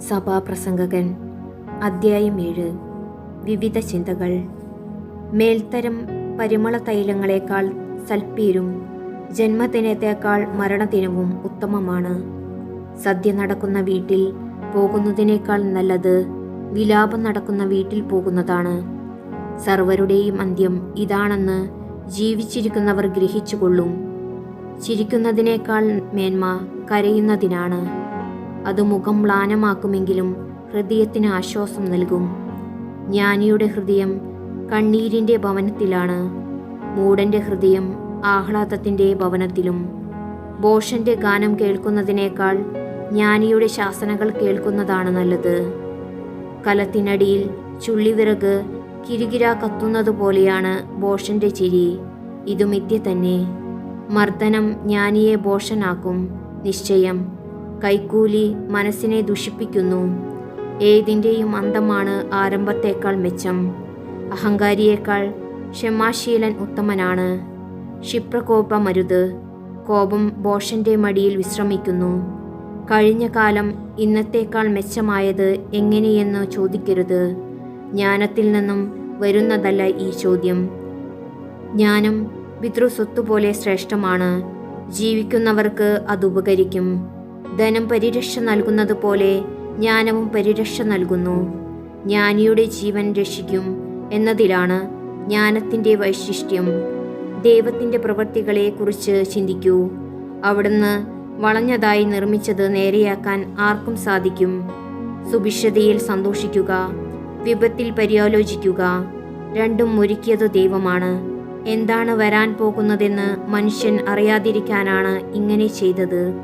സഭാപ്രസംഗകൻ അദ്ധ്യായം ഏഴ്. വിവിധ ചിന്തകൾ. മേൽത്തരം പരിമള തൈലങ്ങളെക്കാൾ സൽപ്പീരും ജന്മദിനത്തേക്കാൾ മരണദിനവും ഉത്തമമാണ്. സദ്യ നടക്കുന്ന വീട്ടിൽ പോകുന്നതിനേക്കാൾ നല്ലത് വിലാപം നടക്കുന്ന വീട്ടിൽ പോകുന്നതാണ്. സർവരുടെയും അന്ത്യം ഇതാണെന്ന് ജീവിച്ചിരിക്കുന്നവർ ഗ്രഹിച്ചുകൊള്ളും. ചിരിക്കുന്നതിനേക്കാൾ മേന്മ കരയുന്നതിനാണ്. അത് മുഖം മ്ലാനമാക്കുമെങ്കിലും ഹൃദയത്തിന് ആശ്വാസം നൽകും. ജ്ഞാനിയുടെ ഹൃദയം കണ്ണീരിന്റെ ഭവനത്തിലാണ്. മൂടന്റെ ഹൃദയം ആഹ്ലാദത്തിന്റെ ഭവനത്തിലും. ബോഷന്റെ ഗാനം കേൾക്കുന്നതിനേക്കാൾ ജ്ഞാനിയുടെ ശാസനകൾ കേൾക്കുന്നതാണ് നല്ലത്. കലത്തിനടിയിൽ ചുള്ളിവിറക് കിരികിര കത്തുന്നത് പോലെയാണ് ബോഷന്റെ ചിരി. ഇതു മിഥ്യ തന്നെ. മർദ്ദനം ജ്ഞാനിയെ ബോഷനാക്കും നിശ്ചയം. കൈക്കൂലി മനസ്സിനെ ദുഷിപ്പിക്കുന്നു. ഏതിന്റെയും അന്തമാണ് ആരംഭത്തേക്കാൾ മെച്ചം. അഹങ്കാരിയേക്കാൾ ക്ഷമാശീലൻ ഉത്തമനാണ്. ക്ഷിപ്രകോപമരുത്. കോപം ബോഷന്റെ മടിയിൽ വിശ്രമിക്കുന്നു. കഴിഞ്ഞ കാലം ഇന്നത്തേക്കാൾ മെച്ചമായത് എങ്ങനെയെന്ന് ചോദിക്കരുത്. ജ്ഞാനത്തിൽ നിന്നും വരുന്നതല്ല ഈ ചോദ്യം. ജ്ഞാനം പിതൃസ്വത്ത് പോലെ ശ്രേഷ്ഠമാണ്. ജീവിക്കുന്നവർക്ക് അത് ഉപകരിക്കും. ധനം പരിരക്ഷ നൽകുന്നത് പോലെ ജ്ഞാനവും പരിരക്ഷ നൽകുന്നു. ജ്ഞാനിയുടെ ജീവൻ രക്ഷിക്കും എന്നതിലാണ് ജ്ഞാനത്തിന്റെ വൈശിഷ്ട്യം. ദൈവത്തിന്റെ പ്രവൃത്തികളെക്കുറിച്ച് ചിന്തിക്കൂ. അവിടുന്ന് വളഞ്ഞതായി നിർമ്മിച്ചത് നേരെയാക്കാൻ ആർക്കും സാധിക്കും. സുഭിക്ഷതയിൽ സന്തോഷിക്കുക വിപത്തിൽ പര്യാലോചിക്കുക രണ്ടും ഒരുക്കിയത് ദൈവമാണ്. എന്താണ് വരാൻ പോകുന്നതെന്ന് മനുഷ്യൻ അറിയാതിരിക്കാനാണ് ഇങ്ങനെ ചെയ്തത്.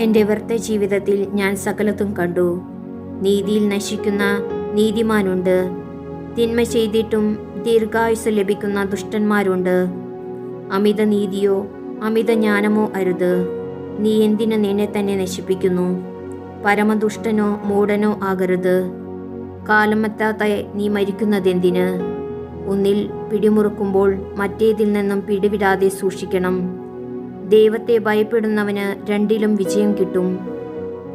എന്റെ വൃത്ത ജീവിതത്തിൽ ഞാൻ സകലത്തും കണ്ടു. നീതിയിൽ നശിക്കുന്ന നീതിമാനുണ്ട്. തിന്മ ചെയ്തിട്ടും ദീർഘായുസ് ലഭിക്കുന്ന ദുഷ്ടന്മാരുണ്ട്. അമിത നീതിയോ അമിത ജ്ഞാനമോ അരുത്. നീ എന്തിനു നിന്നെ തന്നെ നശിപ്പിക്കുന്നു? പരമദുഷ്ടനോ മൂടനോ ആകരുത്. കാലമെത്താത്ത നീ മരിക്കുന്നതെന്തിന്? ഒന്നിൽ പിടിമുറുക്കുമ്പോൾ മറ്റേതിൽ നിന്നും പിടിവിടാതെ സൂക്ഷിക്കണം. ദൈവത്തെ ഭയപ്പെടുന്നവന് രണ്ടിലും വിജയം കിട്ടും.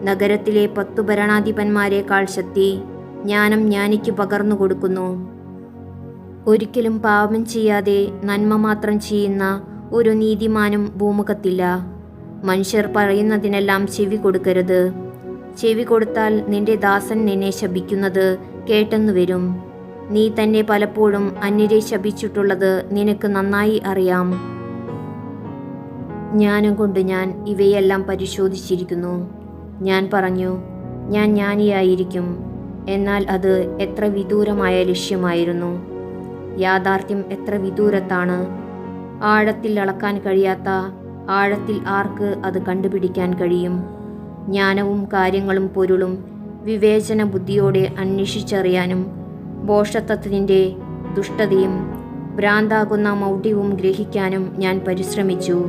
നഗരത്തിലെ പത്തു ഭരണാധിപന്മാരെക്കാൾ ശക്തി ജ്ഞാനം ജ്ഞാനിക്ക് പകർന്നു കൊടുക്കുന്നു. ഒരിക്കലും പാപം ചെയ്യാതെ നന്മ മാത്രം ചെയ്യുന്ന ഒരു നീതിമാനും ഭൂമുഖത്തില്ല. മനുഷ്യർ പറയുന്നതിനെല്ലാം ചെവി കൊടുക്കരുത്. ചെവി കൊടുത്താൽ നിന്റെ ദാസൻ നിന്നെ ശപിക്കുന്നത് കേട്ടെന്നു വരും. നീ തന്നെ പലപ്പോഴും അന്യരെ ശപിച്ചിട്ടുള്ളത് നിനക്ക് നന്നായി അറിയാം. ജ്ഞാനം കൊണ്ട് ഞാൻ ഇവയെല്ലാം പരിശോധിച്ചിരിക്കുന്നു. ഞാൻ പറഞ്ഞു ഞാൻ ജ്ഞാനിയായിരിക്കും. എന്നാൽ അത് എത്ര വിദൂരമായ ലക്ഷ്യമായിരുന്നു. യാഥാർത്ഥ്യം എത്ര വിദൂരത്താണ്. ആഴത്തിൽ അളക്കാൻ കഴിയാത്ത ആഴത്തിൽ ആർക്ക് അത് കണ്ടുപിടിക്കാൻ കഴിയും? ജ്ഞാനവും കാര്യങ്ങളും പൊരുളും വിവേചന ബുദ്ധിയോടെ അന്വേഷിച്ചറിയാനും ബോഷത്വത്തിന്റെ ദുഷ്ടതയും ഭ്രാന്താകുന്ന മൗഢ്യവും ഗ്രഹിക്കാനും ഞാൻ പരിശ്രമിച്ചു.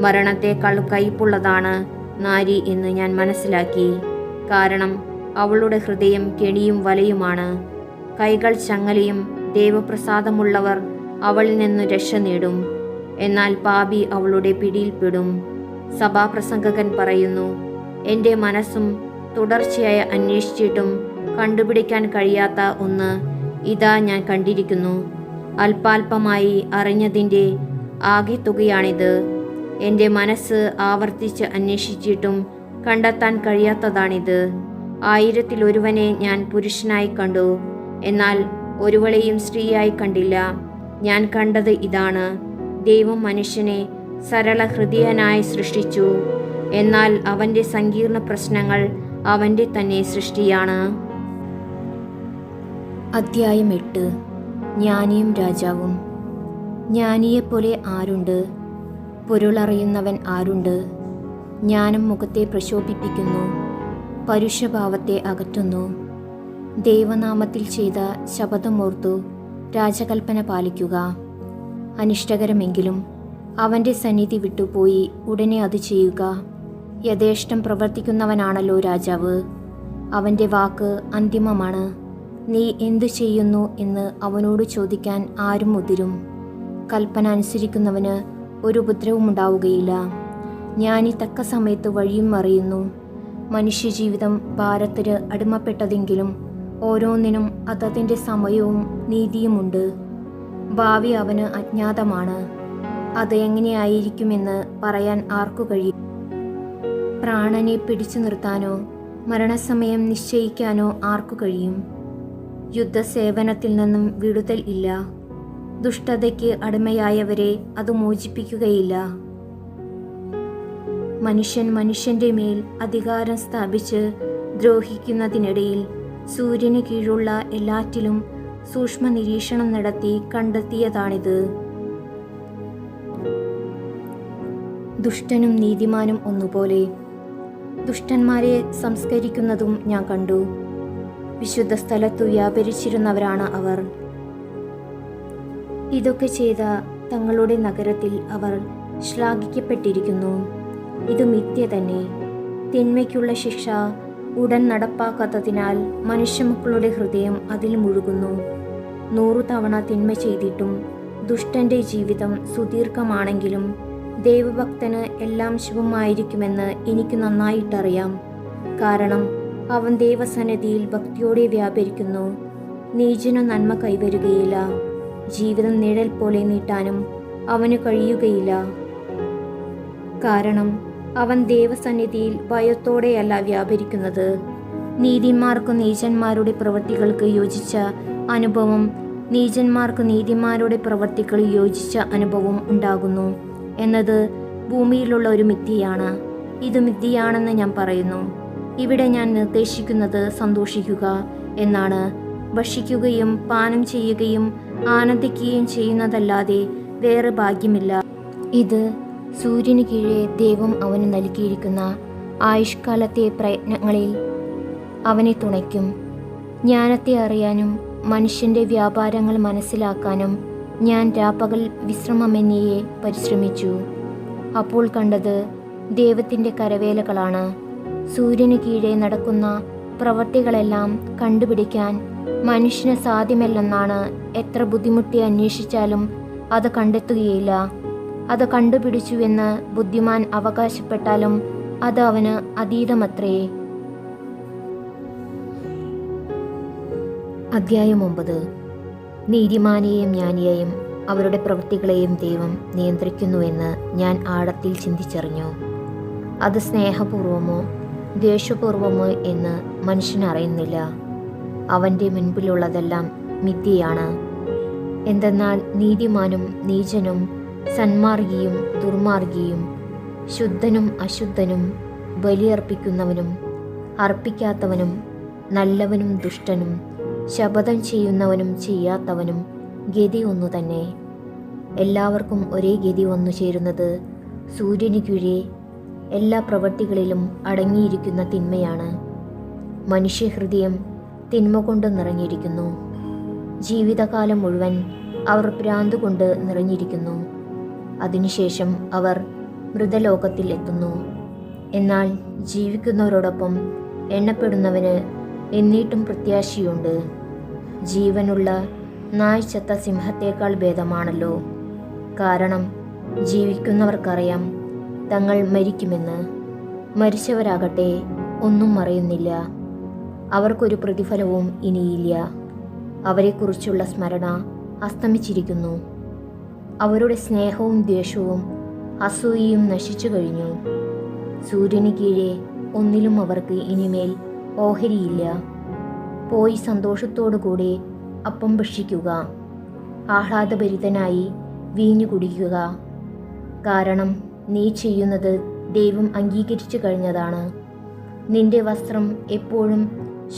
മരണത്തെക്കാൾ കയ്പുള്ളതാണ് നാരി എന്ന് ഞാൻ മനസ്സിലാക്കി. കാരണം അവളുടെ ഹൃദയം കെണിയും വലയുമാണ്. കൈകൾ ചങ്ങലയും ദൈവപ്രസാദമുള്ളവർ അവളിൽ നിന്ന് രക്ഷ നേടും. എന്നാൽ പാപി അവളുടെ പിടിയിൽപ്പെടും. സഭാപ്രസംഗകൻ പറയുന്നു എന്റെ മനസ്സും തുടർച്ചയായി അന്വേഷിച്ചിട്ടും കണ്ടുപിടിക്കാൻ കഴിയാത്ത ഒന്ന് ഇതാ ഞാൻ കണ്ടിരിക്കുന്നു. അല്പാൽപമായി അറിഞ്ഞതിന്റെ ആകെ തുകയാണിത്. എന്റെ മനസ്സ് ആവർത്തിച്ച് അന്വേഷിച്ചിട്ടും കണ്ടെത്താൻ കഴിയാത്തതാണിത്. ആയിരത്തിൽ ഒരുവനെ ഞാൻ പുരുഷനായി കണ്ടു. എന്നാൽ ഒരുവളെയും സ്ത്രീയായി കണ്ടില്ല. ഞാൻ കണ്ടത് ഇതാണ്. ദൈവം മനുഷ്യനെ സരള ഹൃദയനായി സൃഷ്ടിച്ചു. എന്നാൽ അവന്റെ സങ്കീർണ പ്രശ്നങ്ങൾ അവന്റെ തന്നെ സൃഷ്ടിയാണ്. അധ്യായം എട്ട്. ജ്ഞാനിയും രാജാവും. ജ്ഞാനിയെപ്പോലെ ആരുണ്ട്? പൊരുളറിയുന്നവൻ ആരുണ്ട്? ജ്ഞാനം മുഖത്തെ പ്രശോഭിപ്പിക്കുന്നു പരുഷഭാവത്തെ അകറ്റുന്നു. ദൈവനാമത്തിൽ ചെയ്ത ശപഥമോർത്തു രാജകൽപ്പന പാലിക്കുക. അനിഷ്ടകരമെങ്കിലും അവന്റെ സന്നിധി വിട്ടുപോയി ഉടനെ അത് ചെയ്യുക. യഥേഷ്ടം പ്രവർത്തിക്കുന്നവനാണല്ലോ രാജാവ്. അവന്റെ വാക്ക് അന്തിമമാണ്. നീ എന്തു ചെയ്യുന്നു എന്ന് അവനോട് ചോദിക്കാൻ ആരും മുതിരും. കൽപ്പന അനുസരിക്കുന്നവന് ഒരു ഉപദ്രവം ഉണ്ടാവുകയില്ല. ജ്ഞാനി തക്ക സമയത്ത് വഴിയും അറിയുന്നു. മനുഷ്യജീവിതം ഭാരത്തിന് അടിമപ്പെട്ടതെങ്കിലും ഓരോന്നിനും അതതിന്റെ സമയവും നീതിയുമുണ്ട്. ഭാവി അവന് അജ്ഞാതമാണ്. അത് എങ്ങനെയായിരിക്കുമെന്ന് പറയാൻ ആർക്കു കഴിയും? പ്രാണനെ പിടിച്ചു നിർത്താനോ മരണസമയം നിശ്ചയിക്കാനോ ആർക്കു കഴിയും? യുദ്ധസേവനത്തിൽ നിന്നും വിടുതൽ ഇല്ല. ദുഷ്ടതയ്ക്ക് അടിമയായവരെ അത് മോചിപ്പിക്കുകയില്ല. മനുഷ്യൻ മനുഷ്യന്റെ മേൽ അധികാരം സ്ഥാപിച്ച് ദ്രോഹിക്കുന്നതിനിടയിൽ സൂര്യന് കീഴുള്ള എല്ലാറ്റിലും സൂക്ഷ്മ നിരീക്ഷണം നടത്തി കണ്ടെത്തിയതാണിത്. ദുഷ്ടനും നീതിമാനും ഒന്നുപോലെ ദുഷ്ടന്മാരെ സംസ്കരിക്കുന്നതും ഞാൻ കണ്ടു. വിശുദ്ധ സ്ഥലത്തു വ്യാപരിച്ചിരുന്നവരാണ് അവർ. ഇതൊക്കെ ചെയ്ത തങ്ങളുടെ നഗരത്തിൽ അവർ ശ്ലാഘിക്കപ്പെട്ടിരിക്കുന്നു. ഇത് മിഥ്യ തന്നെ. തിന്മയ്ക്കുള്ള ശിക്ഷ ഉടൻ നടപ്പാക്കാത്തതിനാൽ മനുഷ്യമക്കളുടെ ഹൃദയം അതിൽ മുഴുകുന്നു. നൂറു തവണ തിന്മ ചെയ്തിട്ടും ദുഷ്ടന്റെ ജീവിതം സുദീർഘമാണെങ്കിലും ദൈവഭക്തന് എല്ലാം ശുഭമായിരിക്കുമെന്ന് എനിക്ക് നന്നായിട്ടറിയാം. കാരണം അവൻ ദൈവസന്നിധിയിൽ ഭക്തിയോടെ വ്യാപരിക്കുന്നു. നീചന നന്മ കൈവരുകയില്ല. ജീവിതം നിഴൽ പോലെ നീട്ടാനും അവന് കഴിയുകയില്ല. കാരണം അവൻ ദേവസന്നിധിയിൽ ഭയത്തോടെയല്ല വ്യാപരിക്കുന്നത്. നീതിന്മാർക്കും നീചന്മാരുടെ പ്രവൃത്തികൾക്ക് യോജിച്ച അനുഭവം നീചന്മാർക്ക് നീതിമാരുടെ പ്രവൃത്തികൾ യോജിച്ച അനുഭവം ഉണ്ടാകുന്നു എന്നത് ഭൂമിയിലുള്ള ഒരു മിഥ്യയാണ്. ഇത് മിഥ്യയാണെന്ന് ഞാൻ പറയുന്നു. ഇവിടെ ഞാൻ നിർദ്ദേശിക്കുന്നത് സന്തോഷിക്കുക എന്നാണ്. ഭക്ഷിക്കുകയും പാനം ചെയ്യുകയും ആനന്ദിക്കുകയും ചെയ്യുന്നതല്ലാതെ വേറെ ഭാഗ്യമില്ല. ഇത് സൂര്യന് കീഴെ ദൈവം അവന് നൽകിയിരിക്കുന്ന ആയുഷ്കാലത്തെ പ്രയത്നങ്ങളിൽ അവനെ തുണയ്ക്കും. ജ്ഞാനത്തെ അറിയാനും മനുഷ്യന്റെ വ്യാപാരങ്ങൾ മനസ്സിലാക്കാനും ഞാൻ രാപ്പകൽ വിശ്രമമെന്നിയെ പരിശ്രമിച്ചു. അപ്പോൾ കണ്ടത് ദൈവത്തിന്റെ കരവേലകളാണ്. സൂര്യന് കീഴെ നടക്കുന്ന പ്രവൃത്തികളെല്ലാം കണ്ടുപിടിക്കാൻ മനുഷ്യന് സാധ്യമല്ലെന്നാണ് എത്ര ബുദ്ധിമുട്ടി അന്വേഷിച്ചാലും അത് കണ്ടെത്തുകയില്ല. അത് കണ്ടുപിടിച്ചുവെന്ന് ബുദ്ധിമാൻ അവകാശപ്പെട്ടാലും അത് അവന് അതീതമത്രേ. അധ്യായം ഒമ്പത്. നീതിമാനെയും ജ്ഞാനിയെയും അവരുടെ പ്രവൃത്തികളെയും ദൈവം നിയന്ത്രിക്കുന്നുവെന്ന് ഞാൻ ആഴത്തിൽ ചിന്തിച്ചറിഞ്ഞു. അത് സ്നേഹപൂർവമോ ദേഷ്യപൂർവമോ എന്ന് മനുഷ്യൻ അറിയുന്നില്ല. അവന്റെ മുൻപിലുള്ളതെല്ലാം മിഥ്യയാണ്. എന്തെന്നാൽ നീതിമാനും നീചനും സന്മാർഗിയും ദുർമാർഗിയും ശുദ്ധനും അശുദ്ധനും ബലിയർപ്പിക്കുന്നവനും അർപ്പിക്കാത്തവനും നല്ലവനും ദുഷ്ടനും ശപഥം ചെയ്യുന്നവനും ചെയ്യാത്തവനും ഗതി ഒന്നു തന്നെ. എല്ലാവർക്കും ഒരേ ഗതി വന്നു ചേരുന്നത് സൂര്യന് കീഴേ എല്ലാ പ്രവൃത്തികളിലും അടങ്ങിയിരിക്കുന്ന തിന്മയാണ്. മനുഷ്യഹൃദയം തിന്മ കൊണ്ട് നിറഞ്ഞിരിക്കുന്നു. ജീവിതകാലം മുഴുവൻ അവർ ഭ്രാന്ത് കൊണ്ട് നിറഞ്ഞിരിക്കുന്നു. അതിനുശേഷം അവർ മൃതലോകത്തിൽ എത്തുന്നു. എന്നാൽ ജീവിക്കുന്നവരോടൊപ്പം എണ്ണപ്പെടുന്നവന് എന്നിട്ടും പ്രത്യാശയുണ്ട്. ജീവനുള്ള നായ് ചത്ത സിംഹത്തേക്കാൾ ഭേദമാണല്ലോ. കാരണം ജീവിക്കുന്നവർക്കറിയാം തങ്ങൾ മരിക്കുമെന്ന്. മരിച്ചവരാകട്ടെ ഒന്നും അറിയുന്നില്ല അവർക്കൊരു പ്രതിഫലവും ഇനിയില്ല. അവരെക്കുറിച്ചുള്ള സ്മരണ അസ്തമിച്ചിരിക്കുന്നു. അവരുടെ സ്നേഹവും ദ്വേഷവും അസൂയയും നശിച്ചു കഴിഞ്ഞു. സൂര്യന് കീഴെ ഒന്നിലും അവർക്ക് ഇനിമേൽ ഓഹരിയില്ല. പോയി സന്തോഷത്തോടുകൂടി അപ്പം ഭക്ഷിക്കുക. ആഹ്ലാദഭരിതനായി വീഞ്ഞു കുടിക്കുക. കാരണം നീ ചെയ്യുന്നത് ദൈവം അംഗീകരിച്ചു കഴിഞ്ഞതാണ്. നിന്റെ വസ്ത്രം എപ്പോഴും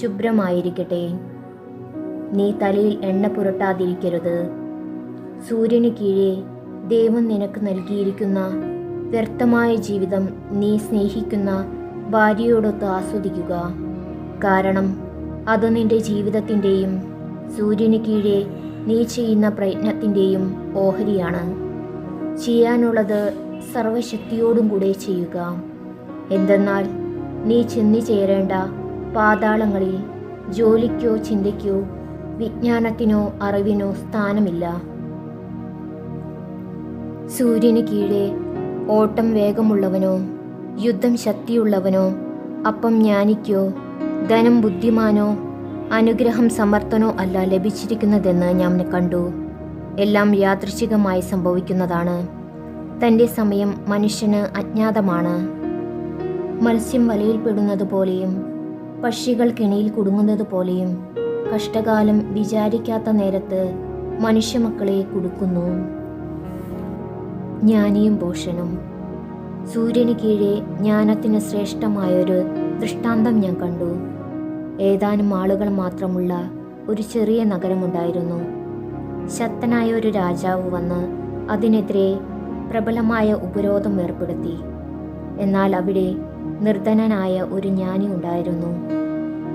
ശുഭ്രമായിരിക്കട്ടെ. നീ തലയിൽ എണ്ണ പുരട്ടാതിരിക്കരുത്. സൂര്യന് കീഴേ ദൈവം നിനക്ക് നൽകിയിരിക്കുന്ന വ്യർത്ഥമായ ജീവിതം നീ സ്നേഹിക്കുന്ന ഭാര്യയോടൊത്ത് ആസ്വദിക്കുക. കാരണം അത് നിന്റെ ജീവിതത്തിന്റെയും സൂര്യന് കീഴേ നീ ചെയ്യുന്ന പ്രയത്നത്തിന്റെയും ഓഹരിയാണ്. ചെയ്യാനുള്ളത് സർവശക്തിയോടും കൂടെ ചെയ്യുക. എന്തെന്നാൽ നീ ചെന്നു ചേരേണ്ട പാതാളങ്ങളിൽ ജോലിക്കോ ചിന്തയ്ക്കോ വിജ്ഞാനത്തിനോ അറിവിനോ സ്ഥാനമില്ല. സൂര്യന് കീഴെ ഓട്ടം വേഗമുള്ളവനോ യുദ്ധം ശക്തിയുള്ളവനോ അപ്പം ജ്ഞാനിക്കോ ധനം ബുദ്ധിമാനോ അനുഗ്രഹം സമർത്ഥനോ അല്ല ലഭിച്ചിരിക്കുന്നതെന്ന് ഞാൻ കണ്ടു. എല്ലാം യാദൃശികമായി സംഭവിക്കുന്നതാണ്. തന്റെ സമയം മനുഷ്യന് അജ്ഞാതമാണ്. മത്സ്യം വലയിൽപ്പെടുന്നത് പോലെയും പക്ഷികൾ കെണിയിൽ കുടുങ്ങുന്നത് പോലെയും കഷ്ടകാലം വിചാരിക്കാത്ത നേരത്ത് മനുഷ്യമക്കളെ കുടുക്കുന്നു. ജ്ഞാനിയും ഭൂഷണും സൂര്യന് കീഴെ ജ്ഞാനത്തിന് ശ്രേഷ്ഠമായൊരു ദൃഷ്ടാന്തം ഞാൻ കണ്ടു. ഏതാനും ആളുകൾ മാത്രമുള്ള ഒരു ചെറിയ നഗരമുണ്ടായിരുന്നു. ശക്തനായ ഒരു രാജാവ് വന്ന് അതിനെതിരെ പ്രബലമായ ഉപരോധം ഏർപ്പെടുത്തി. എന്നാൽ അവിടെ നിർധനനായ ഒരു ജ്ഞാനി ഉണ്ടായിരുന്നു.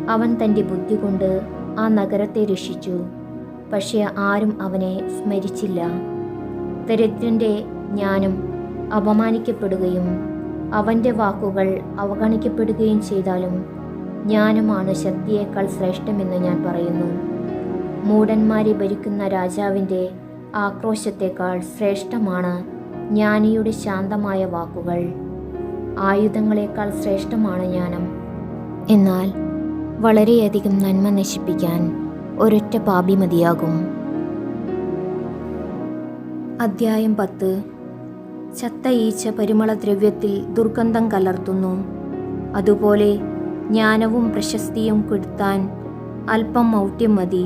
അവൻ തന്റെ ബുദ്ധി കൊണ്ട് ആ നഗരത്തെ രക്ഷിച്ചു. പക്ഷേ ആരും അവനെ സ്മരിച്ചില്ല. ദരിദ്രന്റെ ജ്ഞാനം അപമാനിക്കപ്പെടുകയും അവന്റെ വാക്കുകൾ അവഗണിക്കപ്പെടുകയും ചെയ്താലും ജ്ഞാനമാണ് ശക്തിയേക്കാൾ ശ്രേഷ്ഠമെന്ന് ഞാൻ പറയുന്നു. മൂടന്മാരെ ഭരിക്കുന്ന രാജാവിന്റെ ആക്രോശത്തേക്കാൾ ശ്രേഷ്ഠമാണ് ജ്ഞാനിയുടെ ശാന്തമായ വാക്കുകൾ. ആയുധങ്ങളെക്കാൾ ശ്രേഷ്ഠമാണ് ജ്ഞാനം എന്നാൽ വളരെയധികം നന്മ നശിപ്പിക്കാൻ ഒരൊറ്റ പാപി മതിയാകും. അദ്ധ്യായം പത്ത്. ചത്ത ഈച്ച പരിമളദ്രവ്യത്തിൽ ദുർഗന്ധം കലർത്തുന്നു. അതുപോലെ ജ്ഞാനവും പ്രശസ്തിയും കൊടുത്താൻ അല്പം മൗഢ്യം മതി.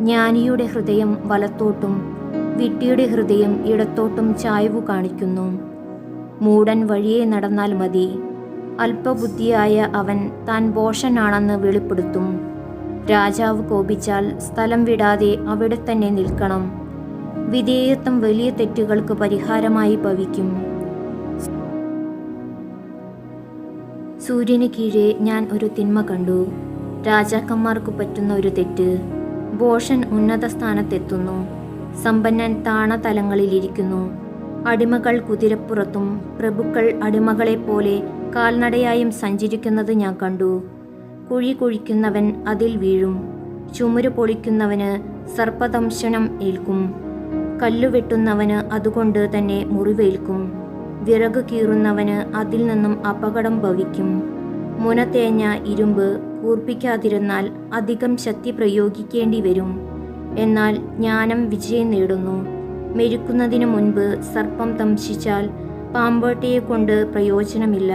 ജ്ഞാനിയുടെ ഹൃദയം വലത്തോട്ടും വിട്ടിയുടെ ഹൃദയം ഇടത്തോട്ടും ചായവു കാണിക്കുന്നു. മൂടൻ വഴിയെ നടന്നാൽ മതി. അല്പബുദ്ധിയായ അവൻ താൻ ബോഷനാണെന്ന് വെളിപ്പെടുത്തും. രാജാവ് കോപിച്ചാൽ സ്ഥലം വിടാതെ അവിടെ തന്നെ നിൽക്കണം. വിധേയത്വം വലിയ തെറ്റുകൾക്ക് പരിഹാരമായി ഭവിക്കും. സൂര്യന് കീഴെ ഞാൻ ഒരു തിന്മ കണ്ടു. രാജാക്കന്മാർക്ക് പറ്റുന്ന ഒരു തെറ്റ്. ഭോഷൻ ഉന്നത സ്ഥാനത്തെത്തുന്നു. സമ്പന്നൻ താണതലങ്ങളിലിരിക്കുന്നു അടിമകൾ കുതിരപ്പുറത്തും പ്രഭുക്കൾ അടിമകളെ പോലെ കാൽനടയായും സഞ്ചരിക്കുന്നത് ഞാൻ കണ്ടു. കുഴി കുഴിക്കുന്നവൻ അതിൽ വീഴും. ചുമര് പൊളിക്കുന്നവന് സർപ്പദംശനം ഏൽക്കും. കല്ലുവെട്ടുന്നവന് അതുകൊണ്ട് തന്നെ മുറിവേൽക്കും. വിറക് കീറുന്നവന് അതിൽ നിന്നും അപകടം ഭവിക്കും. മുന തേഞ്ഞ ഇരുമ്പ് കൂർപ്പിക്കാതിരുന്നാൽ അധികം ശക്തി പ്രയോഗിക്കേണ്ടി വരും. എന്നാൽ ജ്ഞാനം വിജയം നേടുന്നു. മെരുക്കുന്നതിന് മുൻപ് സർപ്പം ദംശിച്ചാൽ പാമ്പോട്ടയെ കൊണ്ട് പ്രയോജനമില്ല.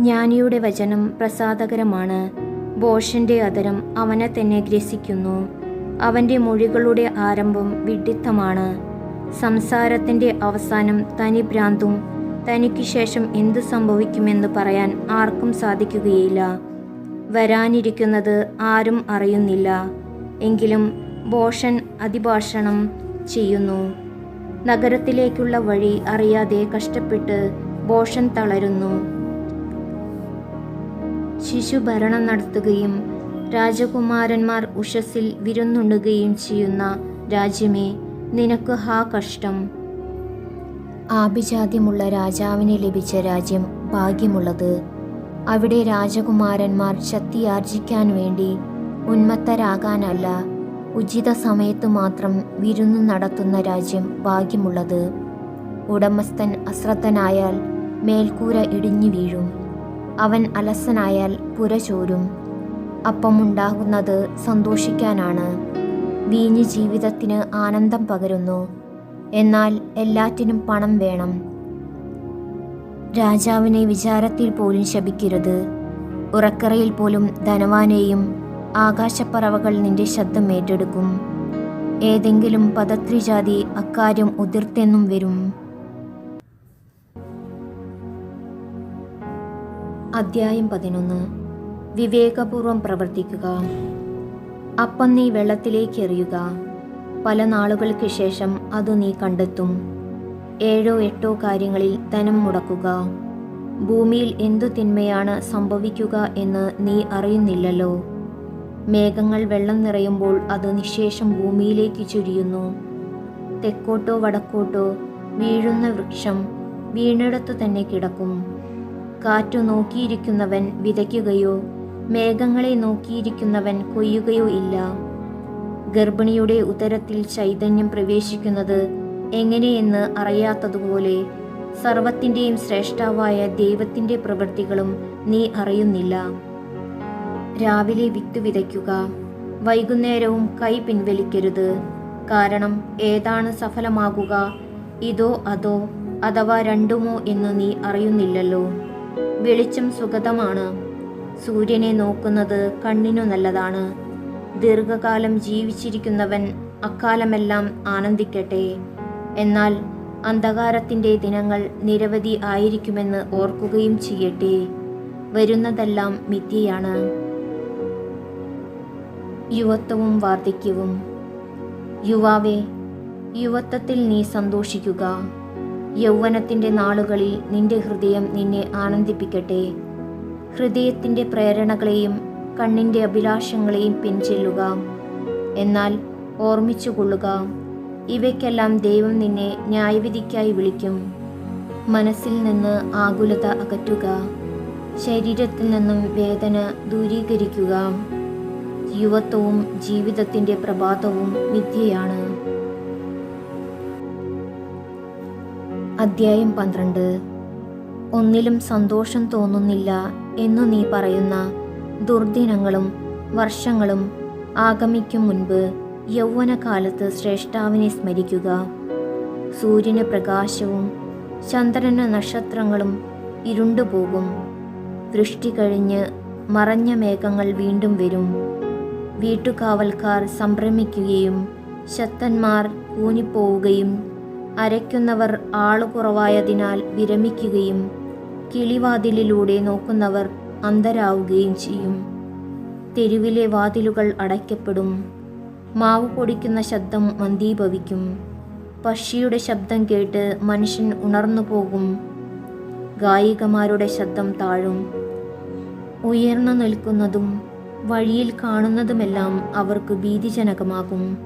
ജ്ഞാനിയുടെ വചനം പ്രസാദകരമാണ്. ബോഷന്റെ അതരം അവനെ തന്നെ ഗ്രസിക്കുന്നു. അവന്റെ മൊഴികളുടെ ആരംഭം വിഡിത്തമാണ്. സംസാരത്തിന്റെ അവസാനം തനി ഭ്രാന്തും തനിക്ക് ശേഷം എന്തു സംഭവിക്കുമെന്ന് പറയാൻ ആർക്കും സാധിക്കുകയില്ല. വരാനിരിക്കുന്നത് ആരും അറിയുന്നില്ല. എങ്കിലും ബോഷൻ അതിഭാഷണം ചെയ്യുന്നു. നഗരത്തിലേക്കുള്ള വഴി അറിയാതെ കഷ്ടപ്പെട്ട് ബോഷൻ തളരുന്നു. ശിശു ഭരണം നടത്തുകയും രാജകുമാരന്മാർ ഉഷസ്സിൽ വിരുന്നുണ്ണുകയും ചെയ്യുന്ന രാജ്യമേ നിനക്ക് ഹാ കഷ്ടം. ആഭിജാത്യമുള്ള രാജാവിന് ലഭിച്ച രാജ്യം ഭാഗ്യമുള്ളത്. അവിടെ രാജകുമാരന്മാർ ശക്തിയാർജിക്കാൻ വേണ്ടി ഉന്മത്തരാകാനല്ല ഉചിത സമയത്ത് മാത്രം വിരുന്നു നടത്തുന്ന രാജ്യം ഭാഗ്യമുള്ളത്. ഉടമസ്ഥൻ അശ്രദ്ധനായാൽ മേൽക്കൂര ഇടിഞ്ഞു വീഴും. അവൻ അലസനായാൽ പുര ചോരും. അപ്പമുണ്ടാകുന്നത് സന്തോഷിക്കാനാണ്. വീഞ്ഞ് ജീവിതത്തിന് ആനന്ദം പകരുന്നു. എന്നാൽ എല്ലാറ്റിനും പണം വേണം. രാജാവിനെ വിചാരത്തിൽ പോലും ശപിക്കരുത്. ഉറക്കറയിൽ പോലും ധനവാനെയും ആകാശപ്പറവകൾ നിന്റെ ശബ്ദം ഏറ്റെടുക്കും. ഏതെങ്കിലും പദത്രിജാതി അക്കാര്യം ഉതിർത്തെന്നും വരും. അദ്ധ്യായം പതിനൊന്ന്. വിവേകപൂർവം പ്രവർത്തിക്കുക. അപ്പം നീ വെള്ളത്തിലേക്ക് എറിയുക. പല നാളുകൾക്ക് ശേഷം അത് നീ കണ്ടെത്തും. ഏഴോ എട്ടോ കാര്യങ്ങളിൽ ധനം മുടക്കുക. ഭൂമിയിൽ എന്തു തിന്മയാണ് സംഭവിക്കുക എന്ന് നീ അറിയുന്നില്ലല്ലോ. മേഘങ്ങൾ വെള്ളം നിറയുമ്പോൾ അത് നിശേഷം ഭൂമിയിലേക്ക് ചുരിയുന്നു. തെക്കോട്ടോ വടക്കോട്ടോ വീഴുന്ന വൃക്ഷം വീണിടത്തു തന്നെ കിടക്കും. കാറ്റു നോക്കിയിരിക്കുന്നവൻ വിതയ്ക്കുകയോ മേഘങ്ങളെ നോക്കിയിരിക്കുന്നവൻ കൊയ്യുകയോ ഇല്ല. ഗർഭിണിയുടെ ഉത്തരത്തിൽ ചൈതന്യം പ്രവേശിക്കുന്നത് എങ്ങനെയെന്ന് അറിയാത്തതുപോലെ സർവത്തിന്റെയും ശ്രേഷ്ഠാവായ ദൈവത്തിന്റെ പ്രവൃത്തികളും നീ അറിയുന്നില്ല. രാവിലെ വിത്ത് വിതയ്ക്കുക. വൈകുന്നേരവും കൈ പിൻവലിക്കരുത്. കാരണം ഏതാണ് സഫലമാകുക? ഇതോ അതോ അഥവാ രണ്ടുമോ എന്ന് നീ അറിയുന്നില്ലല്ലോ. വെളിച്ചം സുഗതമാണ്. സൂര്യനെ നോക്കുന്നത് കണ്ണിനു നല്ലതാണ്. ദീർഘകാലം ജീവിച്ചിരിക്കുന്നവൻ അക്കാലമെല്ലാം ആനന്ദിക്കട്ടെ. എന്നാൽ അന്ധകാരത്തിന്റെ ദിനങ്ങൾ നിരവധി ആയിരിക്കുമെന്ന് ഓർക്കുകയും ചെയ്യട്ടെ. വരുന്നതെല്ലാം മിഥ്യയാണ്. യുവത്വവും വാർദ്ധക്യവും. യുവാവേ യുവത്വത്തിൽ നീ സന്തോഷിക്കുക. യൗവനത്തിന്റെ നാളുകളിൽ നിന്റെ ഹൃദയം നിന്നെ ആനന്ദിപ്പിക്കട്ടെ. ഹൃദയത്തിന്റെ പ്രേരണകളെയും കണ്ണിന്റെ അഭിലാഷങ്ങളെയും പിൻചെല്ലുക. എന്നാൽ ഓർമ്മിച്ചുകൊള്ളുക ഇവയ്ക്കെല്ലാം ദൈവം നിന്നെ ന്യായവിധിക്കായി വിളിക്കും. മനസ്സിൽ നിന്ന് ആകുലത അകറ്റുക ശരീരത്തിൽ നിന്നും വേദന ദൂരീകരിക്കുക. യുവത്വവും ജീവിതത്തിന്റെ പ്രഭാതവും മിഥ്യയാണ്. അദ്ധ്യായം പന്ത്രണ്ട്. ഒന്നിലും സന്തോഷം തോന്നുന്നില്ല എന്നു നീ പറയുന്ന ദുർദിനങ്ങളും വർഷങ്ങളും ആഗമിക്കും മുൻപ് യൗവനകാലത്ത് ശ്രേഷ്ഠാവിനെ സ്മരിക്കുക. സൂര്യന് പ്രകാശവും ചന്ദ്രന് നക്ഷത്രങ്ങളും ഇരുണ്ടുപോകും. വൃഷ്ടി കഴിഞ്ഞ് മറഞ്ഞ മേഘങ്ങൾ വീണ്ടും വരും. വീട്ടുകാവൽക്കാർ സംഭ്രമിക്കുകയും ശക്തന്മാർ കൂനിപ്പോവുകയും അരയ്ക്കുന്നവർ ആളുകുറവായതിനാൽ വിരമിക്കുകയും കിളിവാതിലിലൂടെ നോക്കുന്നവർ അന്തരാവുകയും ചെയ്യും. തെരുവിലെ വാതിലുകൾ അടയ്ക്കപ്പെടും. മാവ് പൊടിക്കുന്ന ശബ്ദം മന്ദീഭവിക്കും. പക്ഷിയുടെ ശബ്ദം കേട്ട് മനുഷ്യൻ ഉണർന്നു പോകും. ഗായികമാരുടെ ശബ്ദം താഴും. ഉയർന്നു നിൽക്കുന്നതും വഴിയിൽ കാണുന്നതുമെല്ലാം അവർക്ക് ഭീതിജനകമാകും.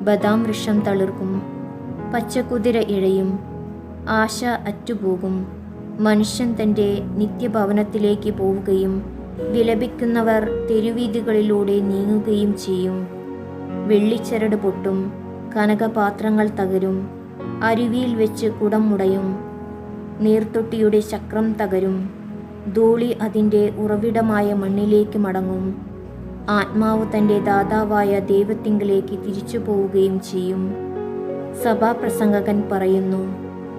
ബദാം വൃക്ഷം തളിർക്കും. പച്ചക്കുതിര ഇഴയും. ആശ അറ്റുപോകും. മനുഷ്യൻ തന്റെ നിത്യഭവനത്തിലേക്ക് പോവുകയും വിലപിക്കുന്നവർ തെരുവീതികളിലൂടെ നീങ്ങുകയും ചെയ്യും. വെള്ളിച്ചരട് പൊട്ടും. കനകപാത്രങ്ങൾ തകരും. അരുവിയിൽ വെച്ച് കുടം മുടയും. നീർത്തൊട്ടിയുടെ ചക്രം തകരും. ധൂളി അതിന്റെ ഉറവിടമായ മണ്ണിലേക്ക് മടങ്ങും. ആത്മാവ് തന്റെ ദാതാവായ ദൈവത്തിങ്കിലേക്ക് തിരിച്ചു പോവുകയും ചെയ്യും. സഭാപ്രസംഗകൻ പറയുന്നു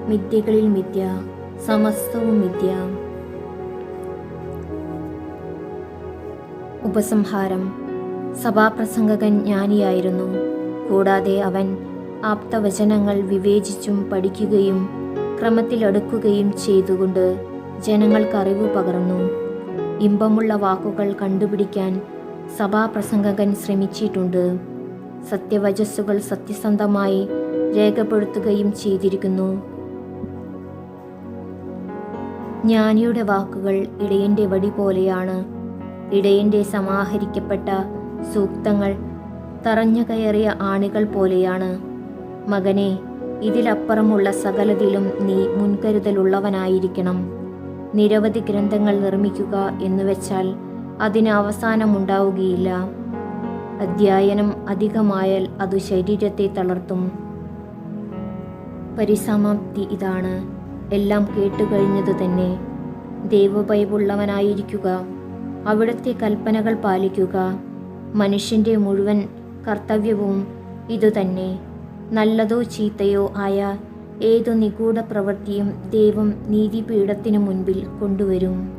മിഥ്യകളിൽ മിഥ്യ സമസ്തവും മിഥ്യ. ഉപസംഹാരം. സഭാപ്രസംഗകൻ ജ്ഞാനിയായിരുന്നു. കൂടാതെ അവൻ ആപ്തവചനങ്ങൾ വിവേചിച്ചും പഠിക്കുകയും ക്രമത്തിലെടുക്കുകയും ചെയ്തുകൊണ്ട് ജനങ്ങൾക്ക് അറിവ് പകർന്നു. ഇമ്പമുള്ള വാക്കുകൾ കണ്ടുപിടിക്കാൻ സഭാപ്രസംഗകൻ ശ്രമിച്ചിട്ടുണ്ട്. സത്യവചസ്സുകൾ സത്യസന്ധമായി രേഖപ്പെടുത്തുകയും ചെയ്തിരിക്കുന്നു. ജ്ഞാനിയുടെ വാക്കുകൾ ഇടയന്റെ വടി പോലെയാണ്. ഇടയന്റെ സമാഹരിക്കപ്പെട്ട സൂക്തങ്ങൾ തറഞ്ഞു കയറിയ ആണികൾ പോലെയാണ്. മകനെ ഇതിലപ്പുറമുള്ള സകലതിലും നീ മുൻകരുതലുള്ളവനായിരിക്കണം. നിരവധി ഗ്രന്ഥങ്ങൾ നിർമ്മിക്കുക എന്നുവെച്ചാൽ അതിന് അവസാനമുണ്ടാവുകയില്ല. അധ്യയനം അധികമായാൽ അത് ശരീരത്തെ തളർത്തും. പരിസമാപ്തി ഇതാണ്. എല്ലാം കേട്ടുകഴിഞ്ഞതു തന്നെ. ദൈവഭയവുള്ളവനായിരിക്കുക. അവിടുത്തെ കൽപ്പനകൾ പാലിക്കുക. മനുഷ്യന്റെ മുഴുവൻ കർത്തവ്യവും ഇതുതന്നെ നല്ലതോ ചീത്തയോ ആയ ഏതു നിഗൂഢ പ്രവൃത്തിയും ദൈവം നീതിപീഠത്തിനു മുൻപിൽ കൊണ്ടുവരും.